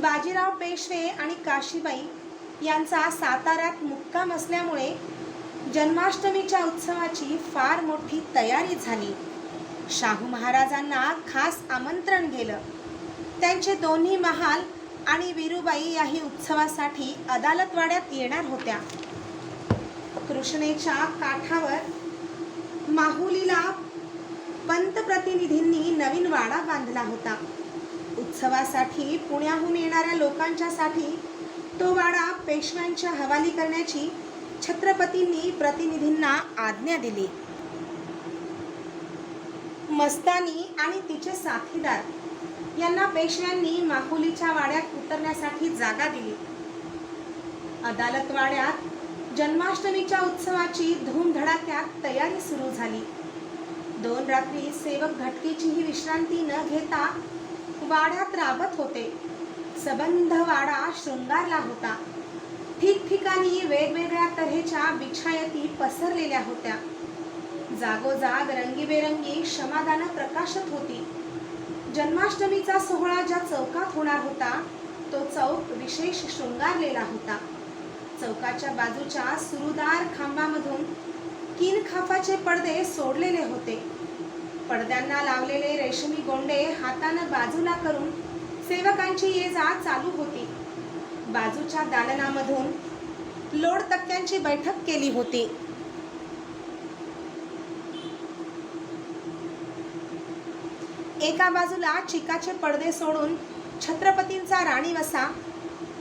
बाजीराव पेशवे आणि काशीबाई यांचा साताऱ्यात मुक्काम असल्यामुळे जन्माष्टमीच्या उत्सवाची फार मोठी तयारी झाली. शाहू महाराजांना खास आमंत्रण गेलं. त्यांचे दोन्ही महाल आणि विरुबाई याही उत्सवासाठी अदालतवाड्यात येणार होत्या. कृष्णेच्या काठावर माहुलीला पंतप्रतिनिधींनी नवीन वाडा बांधला होता. उत्सवासाठी पुण्याहून येणाऱ्या लोकांच्यासाठी तो वाडा पेशव्यांच्या हवाली करण्याची छत्रपतींनी प्रतिनिधींना आज्ञा दिली. मस्तानी आणि तिचे साथीदार यांना पेशव्यांनी माहुलीच्या वाड्यात उतरण्यासाठी जागा दिली. अदालत वाड्यात जन्माष्टमीच्या उत्सवाची धूमधडाक्यात तयारी सुरू झाली. दोन रात्री सेवक घटकेचीही विश्रांती न घेता वाड्यात राबत होते. सबंध वाडा शृंगारला होता. ठिकठिकाणी वेगवेगळ्या तऱ्हेच्या बिछायती पसरलेल्या होत्या. जागोजाग रंगीबेरंगी क्षमादानं प्रकाशत होती. जन्माष्टमीचा सोहळा ज्या चौकात होणार होता तो चौक विशेष शृंगारलेला होता. चौकाच्या बाजूच्या सुरुदार खांबामधून किनखाफाचे पडदे सोडलेले होते. पडद्यांना लावलेले रेशमी गोंडे हातानं बाजूला करून सेवकांची ये जा चालू होती. बाजूच्या दालनामधून लोड तक्क्यांची बैठक केली होती. एका बाजूला चिकाचे पडदे सोडून छत्रपतींचा राणीवसा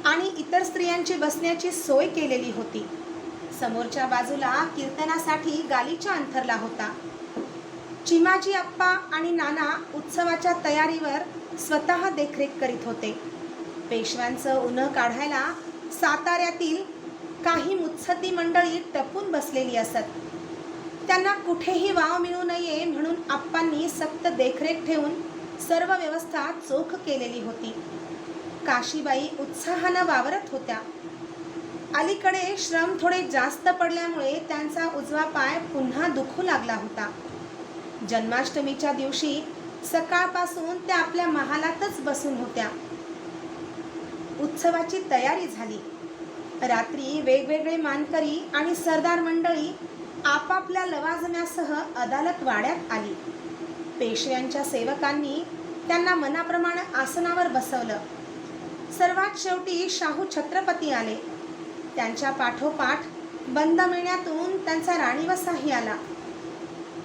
आणि इतर स्त्रियांची बसण्याची सोय केलेली होती. समोरच्या बाजूला कीर्तनासाठी गालीचा अंथरला होता. चिमाजी अप्पा आणि नाना उत्सवाच्या तयारीवर स्वतः देखरेख करीत होते. पेशव्यांचं उन्ह काढायला साताऱ्यातील काही मुत्सद्दी मंडळी टपून बसलेली असत. त्यांना कुठेही वाव मिळू नये म्हणून आप्पांनी सक्त देखरेख ठेवून सर्व व्यवस्था चोख केलेली होती. काशीबाई उत्साहानं वावरत होत्या. अलीकडे श्रम थोडे जास्त पडल्यामुळे त्यांचा उजवा पाय पुन्हा दुखू लागला होता. जन्माष्टमीच्या दिवशी सकाळपासून त्या आपल्या महालातच बसून होत्या. उत्सवाची तयारी झाली. रात्री वेगवेगळे मानकरी आणि सरदार मंडळी आपापल्या लवाजम्यासह अदालत वाड्यात आली. पेशव्यांच्या सेवकांनी त्यांना मनाप्रमाणे आसनावर बसवलं. सर्वात शेवटी शाहू छत्रपती आले. त्यांच्या पाठोपाठ बंद मिळण्यातून त्यांचा राणीवसाही आला.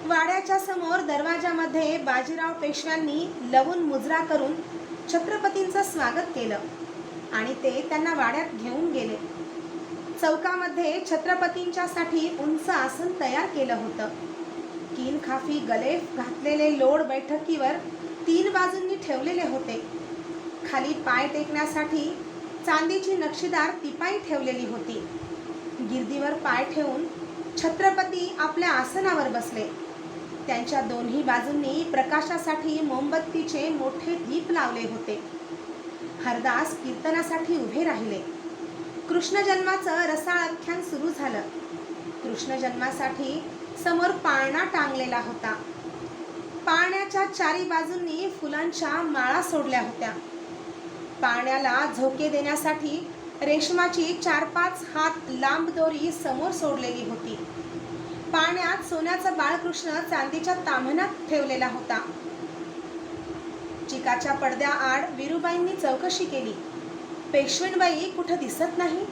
वाड्याच्या समोर दरवाजामध्ये बाजीराव पेशव्यांनी लवून मुजरा करून छत्रपतींचं स्वागत केलं आणि ते त्यांना वाड्यात घेऊन गेले. चौकामध्ये छत्रपतींच्यासाठी उंच आसन तयार केलं होतं. किन खाफी गलेफ घातलेले लोड बैठकीवर तीन बाजूंनी ठेवलेले होते. खाली पाय टेकण्यासाठी चांदीची नक्षीदार तिपाई ठेवलेली होती. गिर्दीवर पाय ठेवून छत्रपती आपल्या आसनावर बसले. त्यांच्या दोन्ही बाजूंनी प्रकाशासाठी मोमबत्तीचे मोठे दीप लावले होते. हरदास कीर्तनासाठी उभे राहिले. कृष्ण जन्माचं रसाळ आख्यान सुरू झालं. कृष्ण जन्मासाठी समोर पाळणा टांगलेला होता. पाळण्याच्या चारी बाजूंनी फुलांच्या माळा सोडल्या होत्या. पाळण्याला झोके देण्यासाठी रेशमाची चार पाच हात लांब दोरी समोर सोडलेली होती. पाण्यात सोन्याचा बाळकृष्ण चांदीच्या ताम्हणात ठेवलेला होता. चिकाच्या पडद्या आड विरुबाईंनी चौकशी केली. पेशवेणबाई कुठं दिसत नाही?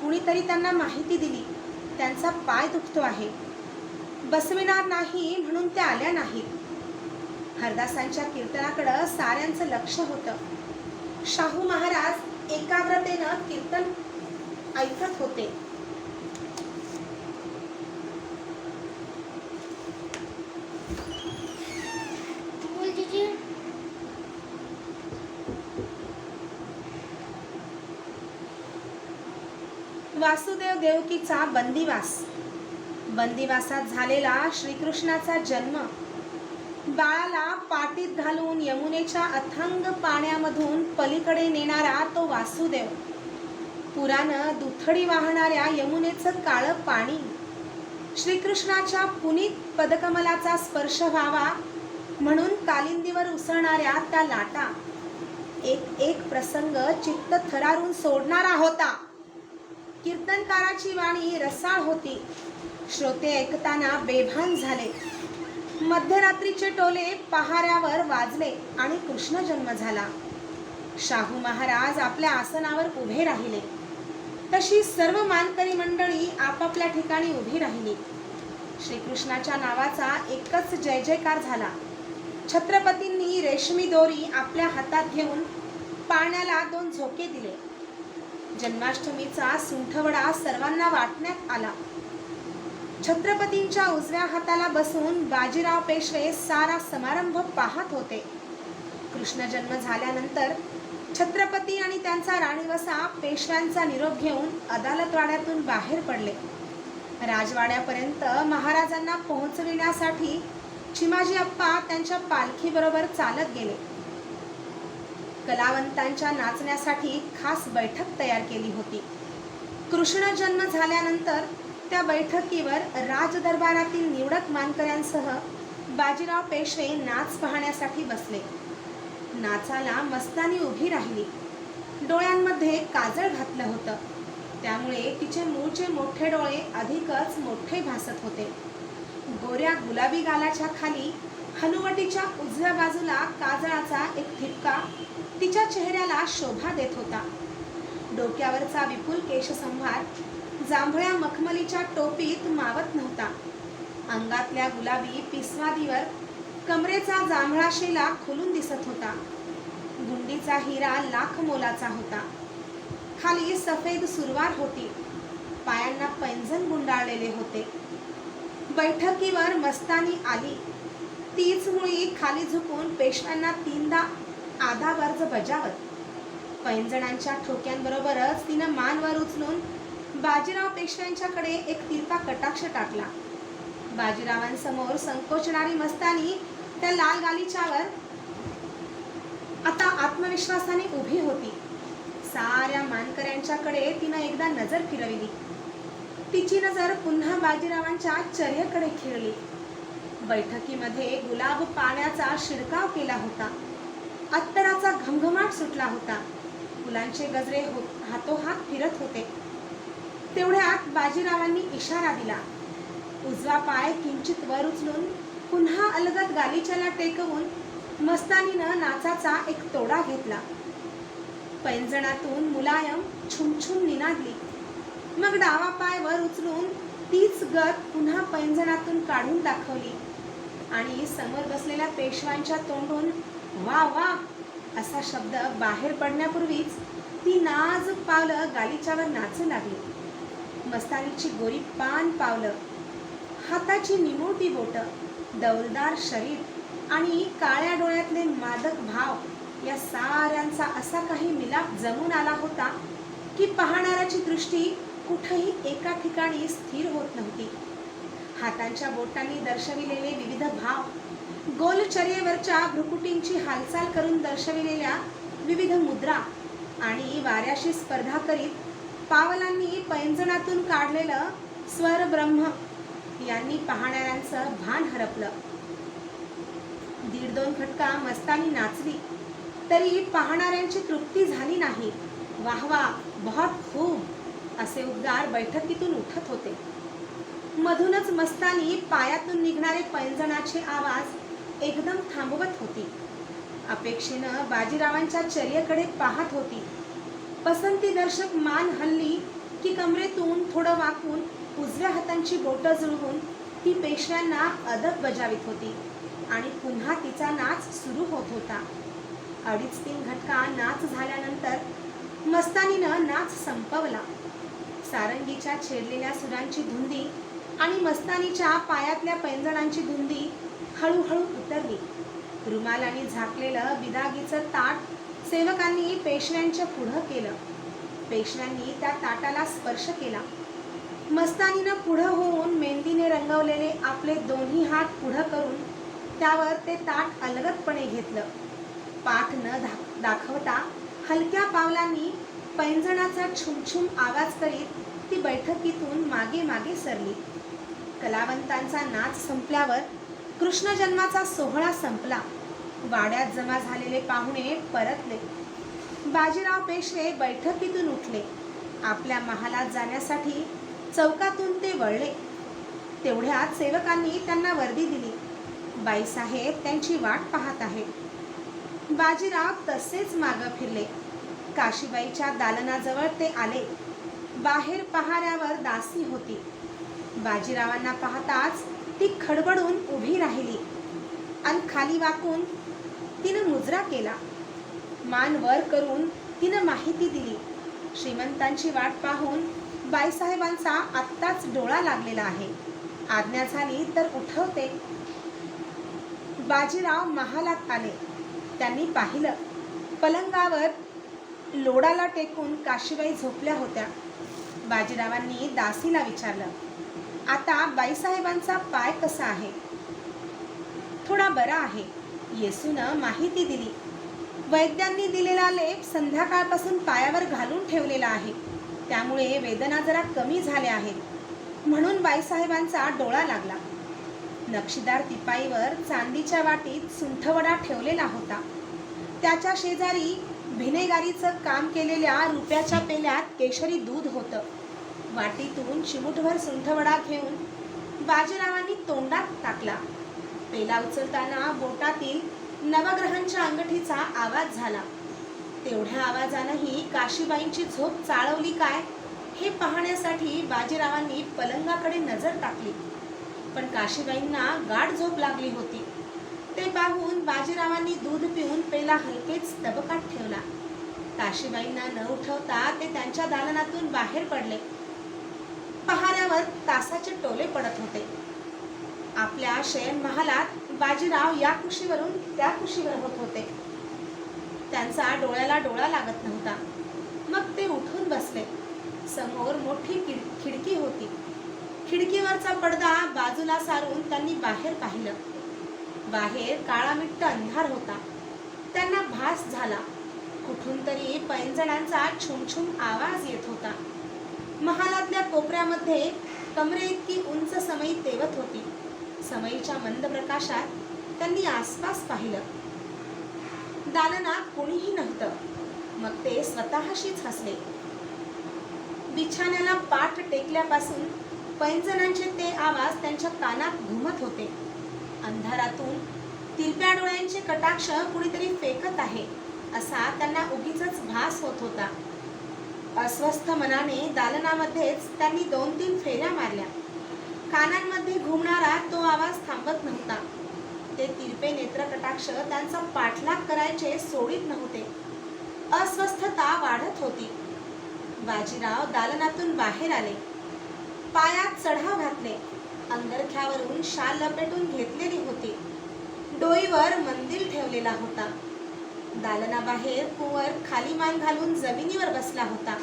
कुणीतरी त्यांना माहिती दिली. त्यांचा पाय दुखतो आहे. बसविणार नाही म्हणून त्या आल्या नाहीत. हरदासांच्या कीर्तनाकडं साऱ्यांचं लक्ष होतं. शाहू महाराज एकाग्रतेनं कीर्तन ऐकत होते. वासुदेव देवकीचा बंदिवास. बंदिवासात झालेला श्रीकृष्णाचा जन्म. बाळाला पाटीत घालून यमुनेच्या अथांग पाण्यामधून पलीकडे नेणारा तो वासुदेव. पुरानं दुथडी वाहणाऱ्या यमुनेचं काळं पाणी. श्रीकृष्णाच्या पुनीत पदकमलाचा स्पर्श व्हावा म्हणून कालिंदीवर उसळणाऱ्या त्या लाटा. एक एक प्रसंग चित्त थरारून सोडणारा होता. कीर्तनकाराची वाणी रसाळ होती. श्रोते ऐकताना बेभान झाले. मध्यरात्रीचे टोले पहाऱ्यावर वाजले आणि कृष्ण जन्म झाला. शाहू महाराज आपल्या आसनावर उभे राहिले. तशी सर्व मानकरी मंडळी आपापल्या ठिकाणी उभी राहिली. श्रीकृष्णाच्या नावाचा एकच जय जयकार झाला. छत्रपतींनी रेशमी दोरी आपल्या हातात घेऊन पाण्याला दोन झोके दिले. जन्माष्टमीचा सुंठवडा सर्वांना वाटण्यात आला. छत्रपतींच्या उजव्या हाताला बसून बाजीराव पेशवे सारा समारंभ पाहत होते. कृष्ण जन्म झाल्यानंतर छत्रपती आणि त्यांचा राणीवसा पेशव्यांचा निरोप घेऊन अदालतवाड्यातून बाहेर पडले. राजवाड्यापर्यंत महाराजांना पोहोचविण्यासाठी चिमाजी अप्पा त्यांच्या पालखीबरोबर चालत गेले. कलावंतांच्या नाचण्यासाठी खास बैठक तयार केली होती. कृष्ण जन्म झाल्यानंतर त्या बैठकीवर राजदरबारातील निवडक मानकऱ्यांसह बाजीराव पेशवे नाच पाहण्यासाठी बसले. नाचाला मस्तानी उभी राहिली. डोळ्यांमध्ये काजळ घातलं होतं. त्यामुळे तिचे मूळचे मोठे डोळे अधिकच मोठे भासत होते. गोऱ्या गुलाबी गालाच्या खाली हनुवटीच्या उजव्या बाजूला काजळाचा एक ठिपका तिच्या चेहऱ्याला शोभा देत होता. डोक्यावरचा विपुल केशसंभार जांभळ्या मखमलीच्या टोपीत मावत नव्हता. अंगातल्या गुलाबी पिसवादीवर कमरेचा जांभळा शेला खुलून दिसत होता. गुंडीचा हिरा लाख मोलाचा होता. खाली सफेद सुरवार होती. पायांना पैंजण गुंडाळलेले होते. बैठकीवर मस्तानी आली. तीच मुळी खाली झुकून पेशव्यांना तीनदा आधा वर्ज बजावत. पैंजणांच्या ठोक्यांबरोबरच तिनं मानवर उचलून बाजीराव पेशव्यांच्याकडे एक तिरका कटाक्ष टाकला. बाजीरावांसमोर संकोचणारी मस्तानी त्या लाल गालीच्यावर आता आत्मविश्वासाने उभी होती. साऱ्या मानकऱ्यांच्याकडे तिनं एकदा नजर फिरविली. तिची नजर पुन्हा बाजीरावांच्या चर्येकडे खिळली. बैठकीमध्ये गुलाब पाण्याचा शिडकाव केला होता. अत्तराचा घमघमाट सुटला होता. फुलांचे गजरे हो हातोहात फिरत होते. तेवढ्यात बाजीरावांनी इशारा दिला. उजवा पाय किंचित वर उचलून पुन्हा अलगद गालिच्याला टेकवून मस्तानीनं नाचाचा एक तोडा घेतला. पैंजणातून मुलायम छुमछुम निनादली. मग डावा पाय वर उचलून तीच गत पुन्हा पैंजणातून काढून दाखवली. आणि समोर बसलेल्या पेशवांच्या तोंडून वा वा असा शब्द बाहेर पडण्यापूर्वीच ती नाज पावलं गालीच्यावर नाचू लागली. मस्तानीची गोरी पान पावलं हाताची निमोटी बोटं दौलदार शरीर आणि काळ्या डोळ्यातले मादक भाव या साऱ्यांचा असा काही मिलाप जमून आला होता की पाहणाऱ्याची दृष्टी कुठंही एका ठिकाणी स्थिर होत नव्हती. हातांच्या बोटांनी दर्शविलेले विविध भाव. गोलचर्येवरच्या भ्रुकुटींची हालचाल करून दर्शविलेल्या विविध मुद्रा आणि वाऱ्याशी स्पर्धा करीत पावलांनी पैंजणातून काढलेलं स्वर ब्रह्म यांनी पाहणाऱ्यांचं भान हरपलं. दीड दोन खटका मस्तानी नाचली तरी पाहणाऱ्यांची तृप्ती झाली नाही. वाह बहुत खूप असे उद्गार बैठकीतून उठत होते. मधूनच मस्तानी पायातून निघणारे पैंजणाचे आवाज एकदम थांबवत होती. अपेक्षेनं बाजीरावांच्या चर्येकडे पाहत होती. पसंती दर्शक मान हल्ली की कमरेतून थोडं वाकून उजव्या हातांची बोटं जुळवून ती पेशव्यांना अदब बजावित होती आणि पुन्हा तिचा नाच सुरू होत होता. अडीच तीन घटका नाच झाल्यानंतर मस्तानीनं नाच संपवला. सारंगीच्या छेडलेल्या सुरांची धुंदी आणि मस्तानीच्या पायातल्या पैंजणांची धुंदी हळूहळू उतरली. रुमालाने झाकलेलं बिदागीचं ताट सेवकांनी पेशव्यांच्या पुढं केलं. पेशव्यांनी त्या ताटाला स्पर्श केला. मस्तानीनं पुढं होऊन मेहंदीने रंगवलेले आपले दोन्ही हात पुढं करून त्यावर ते ताट अलगदपणे घेतलं. पाठ न धा दाखवता हलक्या पावलांनी पैंजणाचा छुमछुम आवाज करीत ती बैठकीतून मागे मागे सरली. कलावंतांचा नाच संपल्यावर कृष्ण जन्माचा सोहळा संपला. वाड्यात जमा झालेले पाहुणे परतले. बाजीराव पेशवे बैठकीतून उठले. आपल्या महालात जाण्यासाठी चौकातून ते वळले. तेवढ्यात सेवकांनी त्यांना वर्दी दिली. बाईसाहेब त्यांची वाट पाहत आहे बाजीराव तसेच मागं फिरले. काशीबाईच्या दालनाजवळ ते आले. बाहेर पहाऱ्यावर दासी होती. बाजीरावांना पाहताच ती खडबडून उभी राहिली. आणि खाली वाकून तिनं मुजरा केला. मान वर करून तिनं माहिती दिली. श्रीमंतांची वाट पाहून बाईसाहेबांचा आत्ताच डोळा लागलेला आहे. आज्ञा झाली तर उठवते. बाजीराव महालात आले. त्यांनी पाहिलं पलंगावर लोडाला टेकून काशीबाई झोपल्या होत्या. बाजीरावांनी दासीला विचारलं आता बाईसाहेबांचा पाय कसा आहे? थोडा बरा आहे. येसूनं माहिती दिली. वैद्यांनी दिलेला लेप संध्याकाळपासून पायावर घालून ठेवलेला आहे. त्यामुळे वेदना जरा कमी झाल्या आहेत. म्हणून बाईसाहेबांचा डोळा लागला. नक्षीदार तिपाईवर चांदीच्या वाटीत सुंठवडा ठेवलेला होता. त्याच्या शेजारी भिनेगारीचं काम केलेल्या रुपयाच्या पेल्यात केशरी दूध होतं. वाटीतून चिमुटभर सुंठवडा घेऊन बाजीरावांनी तोंडात टाकला. पेला उचलताना बोटातील नवग्रहांच्या अंगठीचा आवाज झाला. तेवढ्या आवाजानंही काशीबाईंची झोप चाळवली काय हे पाहण्यासाठी बाजीरावांनी पलंगाकडे नजर टाकली. पण काशीबाईंना गाढ झोप लागली होती. ते पाहून बाजीरावांनी दूध पिऊन पेला हलकेच तबकात ठेवला. काशीबाईंना न उठवता ते त्यांच्या दालनातून बाहेर पडले. तासाचे टोले पडत होते. आपल्या शयन महालात बाजीराव या कुशीवरून त्या कुशीवर होत होते. त्यांचा डोळ्याला डोळा लागत नव्हता. मग ते उठून बसले. समोर मोठी खिडकी होती. खिडकीवरचा पडदा बाजूला सारून त्यांनी बाहेर पाहिलं. बाहेर काळामिट्ट अंधार होता. त्यांना भास झाला. कुठून तरी पैंजणांचा छुमछुम आवाज येत होता. महालातल्या कोपऱ्यामध्ये कमरे इतकी उंच समई तेवत होती. समईच्या मंद प्रकाशात त्यांनी आसपास पाहिलं. दालनात कोणीही नव्हतं. मग ते स्वतःशीच हसले. बिछाण्याला पाठ टेकल्यापासून पैंजणांचे ते आवाज त्यांच्या कानात घुमत होते. अंधारातून तिरप्या डोळ्यांचे कटाक्ष कुणीतरी फेकत आहे असा त्यांना उगीच भास होत होता. अस्वस्थ मनाने दालनामध्येच त्यांनी दोन तीन फेऱ्या मारल्या. कानांमध्ये घुमणारा तो आवाज थांबत नव्हता. ते तिरपे नेत्रकटाक्ष त्यांचा पाठलाग करायचे सोडित नव्हते. अस्वस्थता वाढत होती. बाजीराव दालनातून बाहेर आले. पायात चढाव घातले. अंगरख्यावरून शाल लपेटून घेतलेली होती. डोईवर मंदिर ठेवलेला होता. दालनाबाहेर कुंवर खाली मान घालून जमिनीवर बसला होता.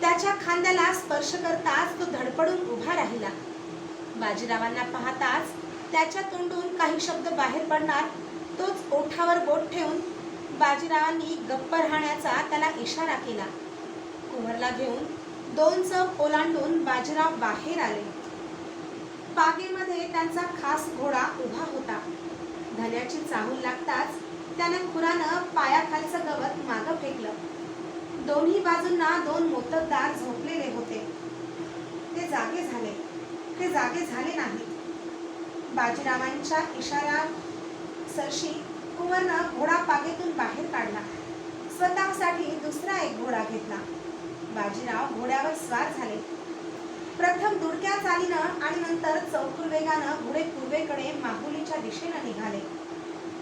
त्याच्या खांद्याला स्पर्श करताच तो धडपडून उभा राहिला. बाजीरावांना पाहताच त्याच्या तोंडून काही शब्द बाहेर पडणार तोच ओठावर बोट ठेवून बाजीरावांनी गप्प राहण्याचा त्याला इशारा केला. कुंवरला घेऊन दोन चौक ओलांडून बाजीराव बाहेर आले. बागेमध्ये त्यांचा खास घोडा उभा होता. धन्याची चाहूल लागताच त्यानं खुरानं पायाखालचं गवत मागं फेकलं. दोन्ही बाजूंना दोन मोतकदार झोपलेले होते. ते जागे झाले. ते जागे झाले नाही बाजीरावांच्या इशारा सरशी कुंवरनं घोडा पागेतून बाहेर काढला. स्वतःसाठी दुसरा एक घोडा घेतला. बाजीराव घोड्यावर स्वार झाले. प्रथम दुडक्या चालीनं आणि नंतर चौकुर वेगानं घोडे पूर्वेकडे माहुलीच्या दिशेनं निघाले.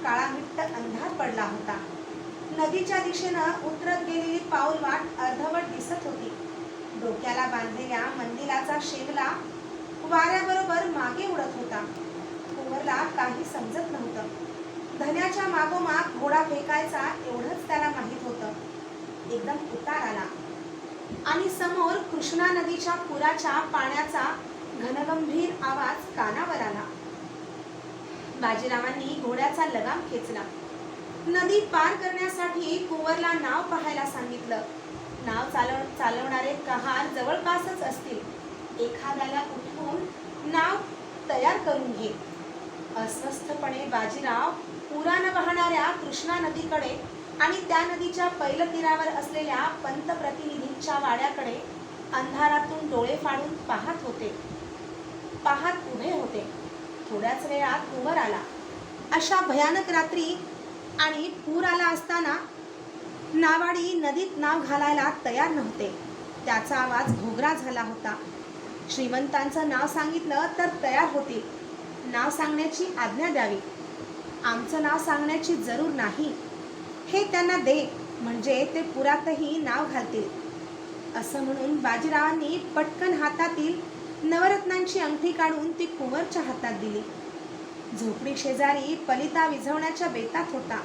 काळामिट्ट अंधार पडला होता. नदीच्या दिशेनं उतरत गेलेली पाऊल वाट अर्धवट दिसत होती. डोक्याला बांधलेल्या मंदिराचा शेवला वाऱ्याबरोबर मागे उडत होता. कुंवरला काही समजत नव्हतं. धन्याच्या मागोमाग घोडा फेकायचा एवढंच त्याला माहीत होतं. एकदम उतार आला. आणि समोर कृष्णा नदीच्या पुराच्या पाण्याचा घनगंभीर आवाज कानावर आला. बाजीरावांनी घोड्याचा लगाम खेचला. नदी पार करण्यासाठी कुंवरला नाव पाहायला सांगितलं. नाव चालव चालवणारे कहार जवळपासच असतील. एखाद्याला उठवून नाव तयार करून घे. अस्वस्थपणे बाजीराव पुरानं वाहणाऱ्या कृष्णा नदीकडे आणि त्या नदीच्या पैल तीरावर असलेल्या पंतप्रतिनिधींच्या वाड्याकडे अंधारातून डोळे फाडून पाहत होते. पाहत उभे होते. थोड्याच वेळात उवर आला अशा भयानक रात्री आणि पूर आला असताना नावाडी नदीत नाव घालायला तयार नव्हते. त्याचा आवाज घोगरा झाला होता. श्रीमंतांचं नाव सांगितलं तर तयार होतील. नाव सांगण्याची आज्ञा द्यावी. आमचं नाव सांगण्याची जरूर नाही. हे त्यांना दे म्हणजे ते पुरातही नाव घालतील. असं म्हणून बाजीरावांनी पटकन हातातील नवरत्नांची अंगठी काढून ती कुंवरच्या हातात दिली. झोपडी शेजारी पलिता विझवण्याच्या बेतात होता.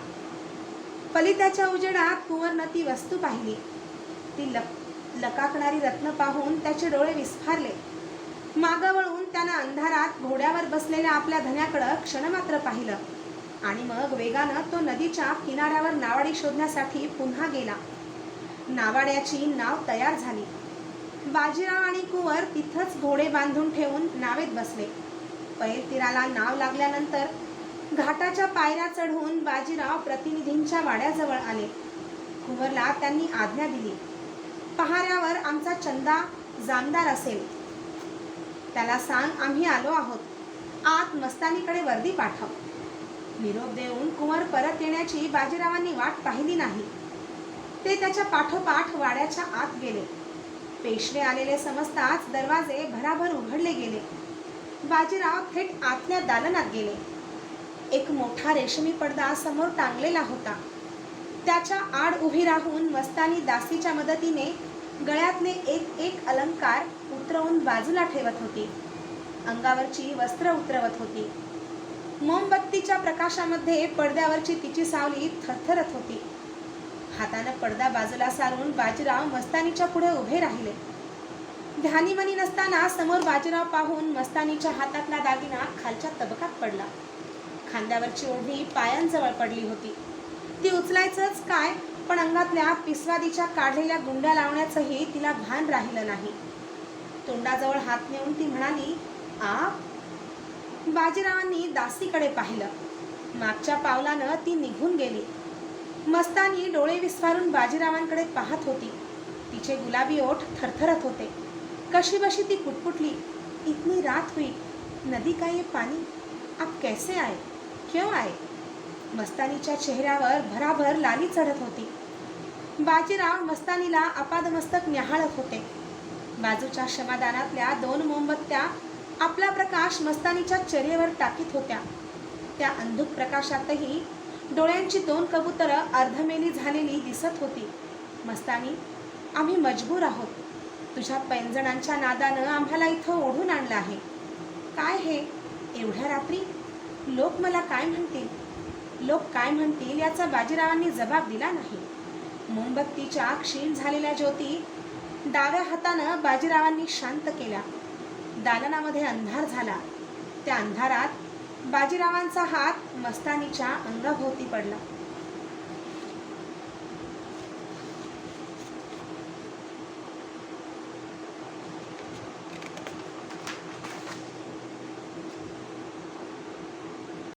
पलिताच्या उजेडात कुंवरनं ती वस्तू पाहिली. ती लप लकाकणारी रत्न पाहून त्याचे डोळे विस्फारले. मागं वळून त्यानं अंधारात घोड्यावर बसलेल्या आपल्या धन्याकडं क्षणमात्र पाहिलं. आणि मग वेगानं तो नदीच्या किनाऱ्यावर नावाडी शोधण्यासाठी पुन्हा गेला. नावाड्याची नाव तयार झाली. बाजीराव आणि कुंवर तिथंच घोडे बांधून ठेवून नावेत बसले. पैल तीराला नाव लागल्यानंतर घाटाच्या पायऱ्या चढवून बाजीराव प्रतिनिधींच्या वाड्याजवळ आले. कुंवरला त्यांनी आज्ञा दिली. पहाऱ्यावर आमचा चंदा जामदार असेल. त्याला सांग आम्ही आलो आहोत. आत मस्तानीकडे वर्दी पाठव. निरोप देऊन कुंवर परत येण्याची बाजीरावांनी वाट पाहिली नाही. ते त्याच्या पाठोपाठ वाड्याच्या आत गेले. पेशवे आलेले समजताच दरवाजे भराभर उघडले गेले. बाजीराव थेट आतल्या दालनात गेले. एक मोठा रेशमी पडदा समोर टांगलेला होता. त्याच्या आड उभी राहून मस्तानी दासीच्या मदतीने गळ्यातले एक एक अलंकार उतरवून बाजूला ठेवत होती. अंगावरची वस्त्र उतरवत होती. मोमबत्तीच्या प्रकाशामध्ये पडद्यावरची तिची सावली थरथरत होती. हातानं पडदा बाजूला सारून बाजीराव मस्तानीच्या पुढे उभे राहिले. ध्यानीमनी नसताना समोर बाजीराव पाहून मस्तानीच्या हातातला दागिना खालच्या तबकात पडला. खांद्यावरची ओढणी पायांजवळ पडली होती. ती उचलायचंच काय पण अंगातल्या पिसवादीच्या काढलेल्या गुंड्या लावण्याचंही तिला भान राहिलं नाही. तोंडाजवळ हात नेऊन ती म्हणाली आप बाजीरावांनी दासीकडे पाहिलं. मागच्या पावलानं ती निघून गेली. मस्तानी डोळे विस्फारून बाजीरावांकडे पाहत होती. तिचे गुलाबी ओठ थरथरत होते. कशी बशी ती पुटपुटली इतनी रात हुई. नदी का ये पाणी आप कैसे आए? क्यों आए? मस्तानीच्या चेहऱ्यावर भराभर लाली चढत होती. बाजीराव मस्तानीला अपादमस्तक न्याहाळत होते. बाजूच्या क्षमादानातल्या दोन मोमबत्त्या आपला प्रकाश मस्तानीच्या चेहऱ्यावर टाकीत होत्या. त्या अंधुक प्रकाशातही डोळ्यांची दोन कबुतरं अर्धमेली झालेली दिसत होती. मस्तानी आम्ही मजबूर आहोत. तुझ्या पैंजणांच्या नादानं आम्हाला इथं ओढून आणलं आहे. काय हे? एवढ्या रात्री? लोक मला काय म्हणतील? लोक काय म्हणतील याचा बाजीरावांनी जबाब दिला नाही. मोमबत्तीच्या क्षीण झालेल्या ज्योती डाव्या हातानं बाजीरावांनी शांत केल्या दालनामध्ये अंधार झाला. त्या अंधारात बाजीरावांचा हात मस्तानीच्या अंगाभोवती पडला.